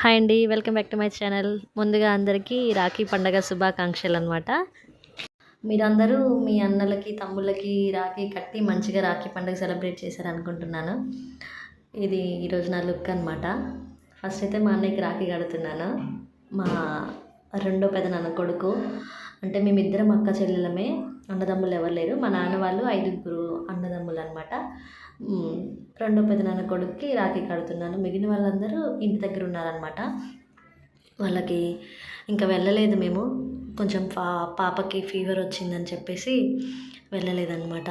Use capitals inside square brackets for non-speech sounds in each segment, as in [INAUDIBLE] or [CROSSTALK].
Hi అండి welcome back to my channel. ముందుగా అందరికీ రాఖీ పండగ శుభాకాంక్షలు అనమాట మీరందరూ మీ అన్నలకి తమ్ముళ్ళకి రాఖీ కట్టి మంచిగా రాఖీ పండుగ సెలబ్రేట్ చేశారనుకుంటున్నాను. ఇది ఈరోజు నా లుక్ అనమాట ఫస్ట్ అయితే మా అన్నయ్యకి రాఖీ కడుతున్నాను. మా రెండో పెదనాన్న కొడుకు. అంటే మేమిద్దరం అక్క చెల్లెలమే. అన్నదమ్ములు ఎవరు లేరు. మా నాన్న వాళ్ళు ఐదుగురు అన్నదమ్ములు అనమాట రెండో పెదనాన్న కొడుక్కి రాఖీ కడుతున్నాను. మిగిలిన వాళ్ళందరూ ఇంటి దగ్గర ఉన్నారనమాట వాళ్ళకి ఇంకా వెళ్ళలేదు మేము. కొంచెం పా పాపకి ఫీవర్ వచ్చిందని చెప్పేసి వెళ్ళలేదన్నమాట.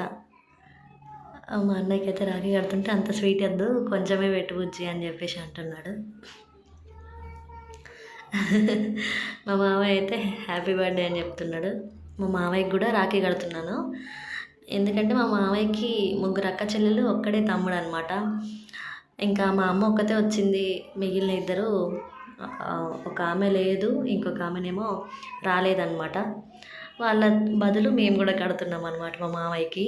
మా అన్నయ్యకి అయితే రాఖీ కడుతుంటే అంత స్వీట్ వద్దు కొంచెమే పెట్టు బుజ్జి అని చెప్పేసి అంటున్నాడు. [LAUGHS] మా మామయ్య అయితే హ్యాపీ బర్త్డే అని చెప్తున్నాడు. మా మామయ్యకి కూడా రాఖీ కడుతున్నాను. ఎందుకంటే మా మామయ్యకి ముగ్గురు అక్క చెల్లెలు ఒక్కడే తమ్ముడు అనమాట ఇంకా మా అమ్మ ఒక్కతే వచ్చింది మిగిలిన ఇద్దరు ఒక ఆమె లేదు ఇంకొక ఆమెనేమో రాలేదన్నమాట. వాళ్ళ బదులు మేము కూడా కడుతున్నాం అనమాట మా మామయ్యకి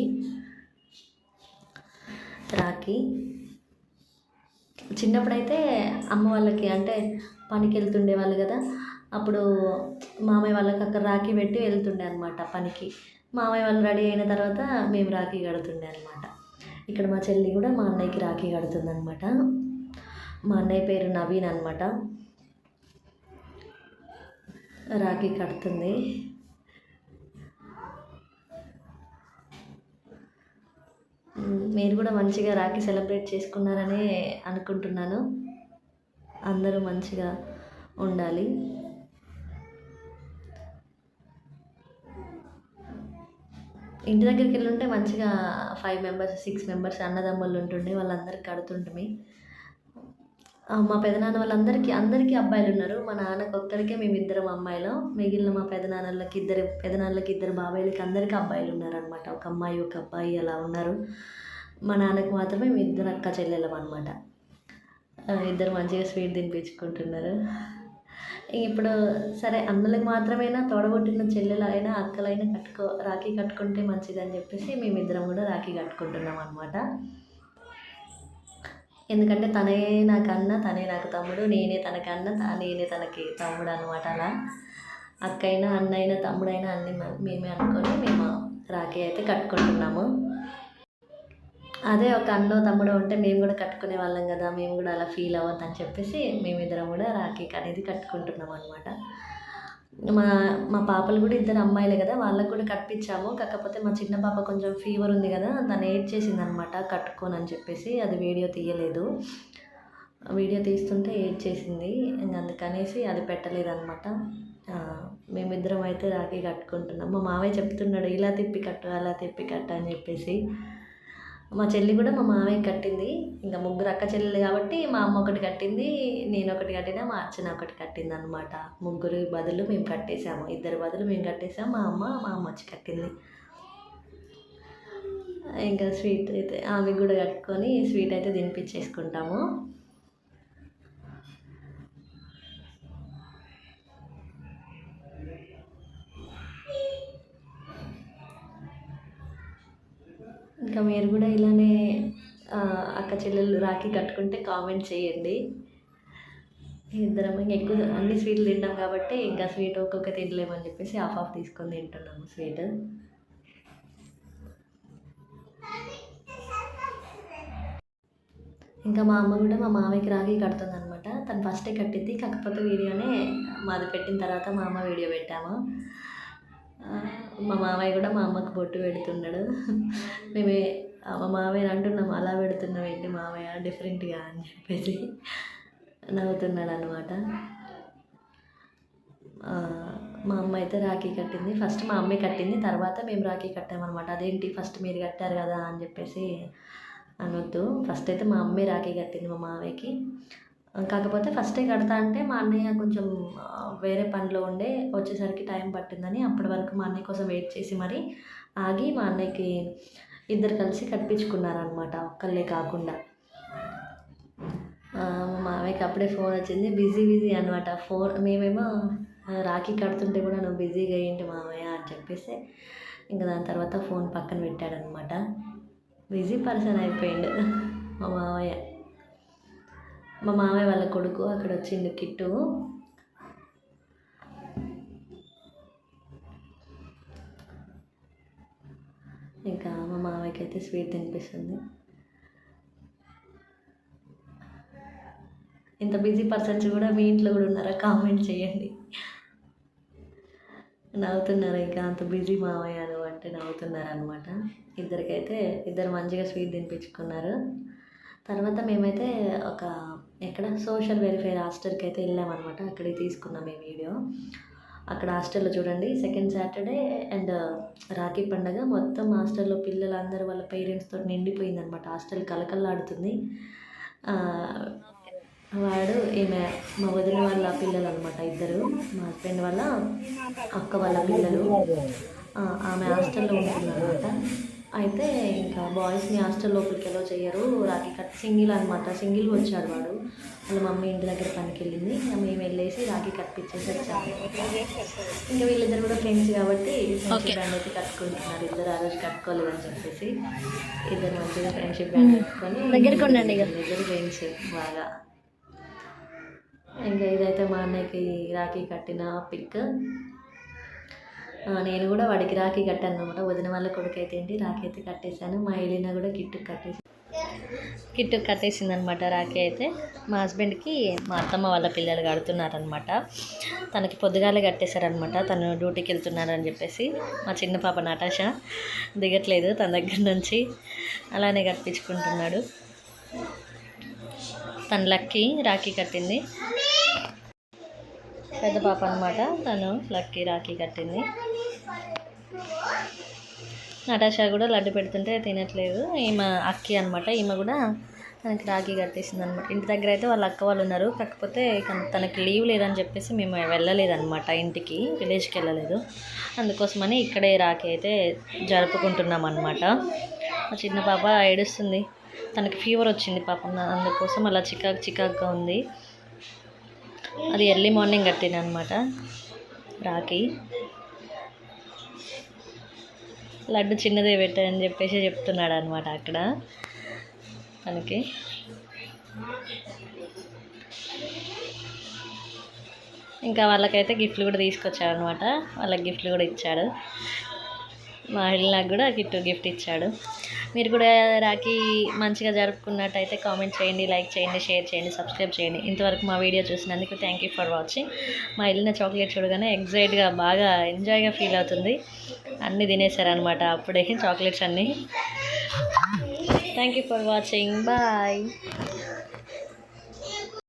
రాఖీ. చిన్నప్పుడైతే అమ్మ వాళ్ళకి అంటే పనికి వెళ్తుండే వాళ్ళు కదా అప్పుడు మామయ్య వాళ్ళకి అక్కడ రాఖీ పెట్టి వెళ్తుండే అనమాట పనికి. మామయ్య వాళ్ళు రెడీ అయిన తర్వాత మేము రాఖీ కడుతుండే అనమాట ఇక్కడ మా చెల్లి కూడా మా అన్నయ్యకి రాఖీ కడుతుంది అనమాట మా అన్నయ్య పేరు నవీన్ అనమాట రాఖీ కడుతుంది. మీరు కూడా మంచిగా రాఖీ సెలబ్రేట్ చేసుకున్నారని అనుకుంటున్నాను. అందరూ మంచిగా ఉండాలి. ఇంటి దగ్గరికి వెళ్ళి ఉంటే మంచిగా ఫైవ్ మెంబర్స్ సిక్స్ మెంబర్స్ అన్నదమ్ములు ఉంటుండే వాళ్ళందరికీ కడుతుంటిమి. మా పెదనాన్న వాళ్ళందరికీ అందరికీ అబ్బాయిలు ఉన్నారు మా నాన్నకు ఒక్కరికే మేము ఇద్దరం అమ్మాయిలు. మిగిలిన మా పెదనాన్నలకి ఇద్దరు పెదనాన్నలకి ఇద్దరు బాబాయిలకి అందరికీ అబ్బాయిలు ఉన్నారనమాట ఒక అమ్మాయి ఒక అబ్బాయి అలా ఉన్నారు. మా నాన్నకు మాత్రమే మేము ఇద్దరు అక్క చెల్లెలం అనమాట ఇద్దరు మంచిగా స్వీట్ తినిపించుకుంటున్నారు. ఇప్పుడు సరే అన్నలకు మాత్రమేనా తోడబుట్టిన చెల్లెలైనా అక్కలైనా కట్టుకో రాఖీ కట్టుకుంటే మంచిదని చెప్పేసి మేమిద్దరం కూడా రాఖీ కట్టుకుంటున్నాం అనమాట ఎందుకంటే తనే నాకు అన్న తనే నాకు తమ్ముడు నేనే తనకన్నా నేనే తనకి తమ్ముడు అనమాట అలా. అక్కైనా అన్నైనా తమ్ముడైనా అన్ని మేమే అనుకొని మేము రాఖీ అయితే కట్టుకుంటున్నాము. అదే ఒక అన్నో తమ్ముడు ఉంటే మేము కూడా కట్టుకునే వాళ్ళం కదా మేము కూడా అలా ఫీల్ అవ్వద్దని చెప్పేసి మేమిద్దరం కూడా రాఖీ అనేది కట్టుకుంటున్నాం అనమాట మా మా పాపలు కూడా ఇద్దరు అమ్మాయిలే కదా వాళ్ళకు కూడా కట్టించాము. కాకపోతే మా చిన్న పాప కొంచెం ఫీవర్ ఉంది కదా తను ఏడ్ చేసింది అనమాట కట్టుకోనని చెప్పేసి అది వీడియో తీయలేదు. వీడియో తీస్తుంటే ఏడ్ చేసింది అందుకనేసి అది పెట్టలేదు అనమాట మేమిద్దరం అయితే రాఖీ కట్టుకుంటున్నాం. మా మావయ్య చెప్తున్నాడు ఇలా తిప్పి కట్టు అలా తిప్పి కట్టు అని చెప్పేసి. మా చెల్లి కూడా మా మామయ్య కట్టింది. ఇంకా ముగ్గురు అక్క చెల్లెలు కాబట్టి మా అమ్మ ఒకటి కట్టింది నేను ఒకటి కట్టినా మా అర్చన ఒకటి కట్టింది అనమాట ముగ్గురు బదులు మేము కట్టేసాము ఇద్దరు బదులు మేము కట్టేసాము మా అమ్మ మా అమ్మ వచ్చి కట్టింది. ఇంకా స్వీట్ అయితే ఆమె కూడా కట్టుకొని స్వీట్ అయితే తినిపించేసుకుంటాము. ఇంకా మీరు కూడా ఇలానే అక్క చెల్లెలు రాఖీ కట్టుకుంటే కామెంట్ చేయండి. ఇద్దరం ఇంకా ఎక్కువ అన్ని స్వీట్లు తిన్నాం కాబట్టి ఇంకా స్వీట్ ఒక్కొక్క తినలేమని చెప్పేసి హాఫ్ హాఫ్ తీసుకొని తింటున్నాము స్వీట్. ఇంకా మా అమ్మ కూడా మా మామయ్యకి రాఖీ కడుతుంది అనమాట తను ఫస్టే కట్టింది కాకపోతే వీడియోనే మాది పెట్టిన తర్వాత మా అమ్మ వీడియో పెట్టాము. మా మామయ్య కూడా మా అమ్మకు బొట్టు పెడుతున్నాడు. మేమే మా మామయ్య అంటున్నాం అలా పెడుతున్నాం ఏంటి మామయ్య? డిఫరెంట్గా అని చెప్పేసి నవ్వుతున్నాడు అనమాట మా అమ్మ అయితే రాఖీ కట్టింది. ఫస్ట్ మా అమ్మే కట్టింది. తర్వాత మేము రాఖీ కట్టామన్నమాట అదేంటి ఫస్ట్ మీరు కట్టారు కదా అని చెప్పేసి అనొద్దు. ఫస్ట్ అయితే మా అమ్మే రాఖీ కట్టింది మా మామయ్యకి. కాకపోతే ఫస్టే కడతా అంటే మా అన్నయ్య కొంచెం వేరే పనిలో ఉండే వచ్చేసరికి టైం పట్టిందని అప్పటి వరకు మా అన్నయ్య కోసం వెయిట్ చేసి మరి ఆగి మా అన్నయ్యకి ఇద్దరు కలిసి కట్టించుకున్నారనమాట ఒక్కళ్ళే కాకుండా. మా మామయ్యకి అప్పుడే ఫోన్ వచ్చింది బిజీ బిజీ అనమాట ఫోన్ మేమేమో రాఖీ కడుతుంటే కూడా నువ్వు బిజీగా ఏంటి మామయ్య? అని చెప్పేసి ఇంకా దాని తర్వాత ఫోన్ పక్కన పెట్టాడనమాట బిజీ పర్సన్ అయిపోయిండు మా మామయ్య. మా మామయ్య వాళ్ళ కొడుకు అక్కడ వచ్చిండు కిట్టు. ఇంకా మా మామయ్యకి అయితే స్వీట్ తినిపిస్తుంది. ఇంత బిజీ పర్సన్స్ కూడా మీ ఇంట్లో కూడా ఉన్నారా? కామెంట్ చేయండి. నవ్వుతున్నారు ఇంకా అంత బిజీ మామయ్య అంటే నవ్వుతున్నారు అనమాట ఇద్దరికైతే ఇద్దరు మంచిగా స్వీట్ తినిపించుకున్నారు. తర్వాత మేమైతే ఒక ఎక్కడ? సోషల్ వెల్ఫేర్ హాస్టల్కి అయితే వెళ్ళామన్నమాట. అక్కడికి తీసుకున్నాం ఈ వీడియో. అక్కడ హాస్టల్లో చూడండి సెకండ్ సాటర్డే అండ్ రాఖీ పండగ. మొత్తం హాస్టల్లో పిల్లలందరూ వాళ్ళ పేరెంట్స్తో నిండిపోయిందనమాట హాస్టల్ కలకల్లాడుతుంది వాడు ఈమె మా వదిన వాళ్ళ పిల్లలు అనమాట ఇద్దరు. మా హస్బెండ్ వాళ్ళ అక్క వాళ్ళ పిల్లలు. ఆమె హాస్టల్లో ఉంటుందన్నమాట. అయితే ఇంకా బాయ్స్ని హాస్టల్ లోపలికి ఎలా చేయరు రాఖీ కట్ సింగిల్ అనమాట సింగిల్ వచ్చాడు వాడు. వాళ్ళ మమ్మీ ఇంటి దగ్గర పనికి వెళ్ళింది మేము వెళ్ళేసి రాఖీ కట్టించేసి వచ్చాము. ఇంకా వీళ్ళిద్దరు కూడా ఫ్రెండ్స్ కాబట్టి ఫ్రెండ్షిప్ బ్యాండ్ అయితే కట్టుకుంటున్నారు. ఇద్దరు ఆ రోజు కట్టుకోలేదు అని చెప్పేసి ఇద్దరు మంచిగా ఫ్రెండ్షిప్ బ్యాండ్ కట్టుకొని దగ్గరికి ఉండండి. ఇద్దరు ఫ్రెండ్స్ బాగా. ఇంకా ఇదైతే మా అన్నయ్యకి రాఖీ కట్టిన పిక్. నేను కూడా వాడికి రాఖీ కట్టాను అనమాట వదిన వాళ్ళ కొడుకు అయితే ఏంటి రాఖీ అయితే కట్టేశాను. మా ఎలినా కూడా కిట్టుకు కట్టేసి కిట్టుకు కట్టేసింది అనమాట రాఖీ అయితే. మా హస్బెండ్కి మా అత్తమ్మ వాళ్ళ పిల్లలు కడుతున్నారనమాట తనకి పొద్దుగాలే కట్టేశారనమాట తను డ్యూటీకి వెళ్తున్నారని చెప్పేసి మా చిన్న పాప నటాష దిగట్లేదు తన దగ్గర నుంచి. అలానే కట్టించుకుంటున్నాడు. తన లక్కీ రాఖీ కట్టింది. పెద్ద పాప అనమాట తను లక్కీ రాఖీ కట్టింది. నటాషా కూడా లడ్డు పెడుతుంటే తినట్లేదు. ఈమె అక్కి అనమాట ఈమె కూడా తనకి రాఖీ కట్టేసింది అనమాట ఇంటి దగ్గర అయితే వాళ్ళ అక్క వాళ్ళు ఉన్నారు. కాకపోతే తనకి లీవ్ లేదని చెప్పేసి మేము వెళ్ళలేదన్నమాట ఇంటికి. విలేజ్కి వెళ్ళలేదు. అందుకోసమని ఇక్కడే రాఖీ అయితే జరుపుకుంటున్నాం అనమాట మా చిన్న పాప ఏడుస్తుంది. తనకి ఫీవర్ వచ్చింది పాపం. అందుకోసం అలా చికాకు చికాకుగా ఉంది. అది ఎర్లీ మార్నింగ్ కట్టిన అనమాట రాఖీ. లడ్డు చిన్నదే పెట్టని చెప్పేసి చెప్తున్నాడు అనమాట అక్కడ మనకి ఇంకా వాళ్ళకైతే గిఫ్ట్లు కూడా తీసుకొచ్చాడు అనమాట వాళ్ళకి గిఫ్ట్లు కూడా ఇచ్చాడు. మా నాకు కూడా గిఫ్ట్ గిఫ్ట్ ఇచ్చాడు. మీరు కూడా రాఖీ మంచిగా జరుపుకున్నట్టయితే కామెంట్ చేయండి లైక్ చేయండి షేర్ చేయండి సబ్స్క్రైబ్ చేయండి. ఇంతవరకు మా వీడియో చూసినందుకు థ్యాంక్ యూ ఫర్ వాచింగ్ మా వెళ్ళిన చాక్లెట్ చూడగానే ఎగ్జైట్గా బాగా ఎంజాయ్గా ఫీల్ అవుతుంది. అన్నీ తినేశారనమాట అప్పుడే చాక్లెట్స్ అన్నీ. Thank you for watching bye